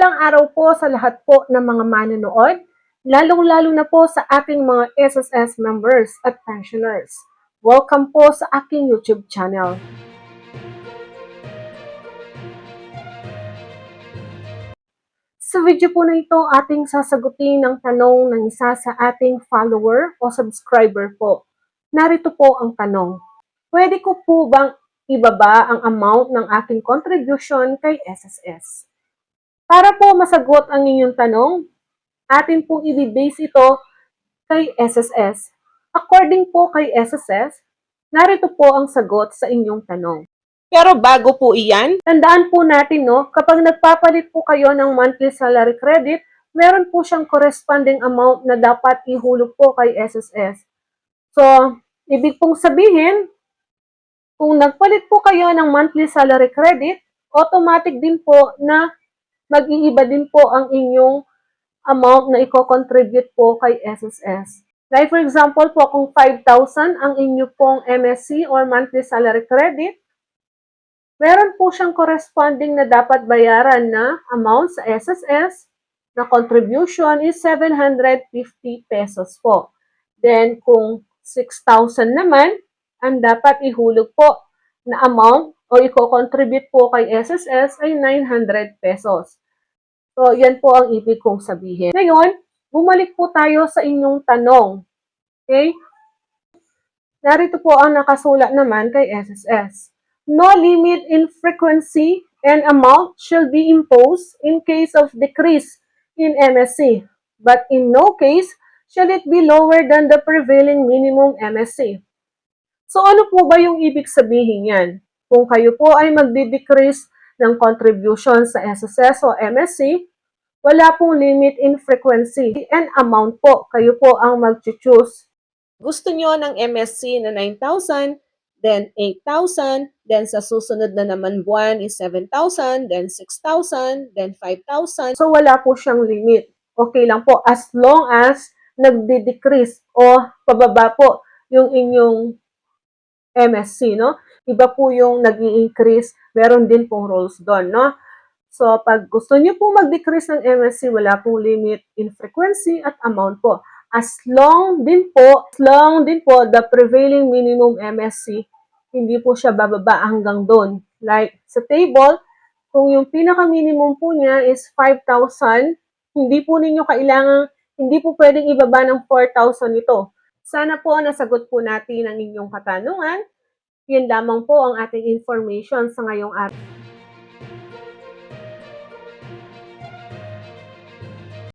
Mapagpalang araw po sa lahat po ng mga manonood, lalong-lalo na po sa ating mga SSS members at pensioners. Welcome po sa aking YouTube channel. Sa video po na ito, ating sasagutin ang tanong ng isa sa ating follower o subscriber po. Narito po ang tanong. Pwede ko po bang ibaba ang amount ng aking contribution kay SSS? Para po masagot ang inyong tanong, atin pong i-base ito kay SSS. According po kay SSS, narito po ang sagot sa inyong tanong. Pero bago po iyan, tandaan po natin no, kapag nagpapalit po kayo ng monthly salary credit, meron po siyang corresponding amount na dapat ihulog po kay SSS. So, ibig pong sabihin, kung nagpalit po kayo ng monthly salary credit, automatic din po na mag-iiba din po ang inyong amount na i-contribute po kay SSS. Like for example po, kung 5,000 ang inyo pong MSC or monthly salary credit, meron po siyang corresponding na dapat bayaran na amount sa SSS na contribution is 750 pesos po. Then, kung 6,000 naman, ang dapat ihulog po na amount o i-contribute po kay SSS ay 900 pesos. So, yan po ang ibig kong sabihin. Ngayon, bumalik po tayo sa inyong tanong. Okay? Narito po ang nakasulat naman kay SSS. No limit in frequency and amount shall be imposed in case of decrease in MSC, but in no case shall it be lower than the prevailing minimum MSC. So ano po ba yung ibig sabihin yan? Kung kayo po ay magdi-decrease ng contribution sa SSS o MSC, wala pong limit in frequency and amount po. Kayo po ang mag-choose. Gusto nyo ng MSC na 9,000, then 8,000, then sa susunod na naman buwan is 7,000, then 6,000, then 5,000. So wala po siyang limit. Okay lang po as long as nagdi-decrease o pababa po yung inyong MSC, no? Iba po yung nag increase meron din pong rules doon, no? So, pag gusto niyo po mag-decrease ng MSC, wala pong limit in frequency at amount po. As long din po, as long din po, the prevailing minimum MSC, hindi po siya bababa hanggang doon. Like, sa table, kung yung pinaka-minimum po niya is 5,000, hindi po ninyo kailangan, hindi po pwedeng ibaba ng 4,000 ito. Sana po nasagot po natin ang inyong katanungan. Yan lamang po ang ating information sa ngayong araw.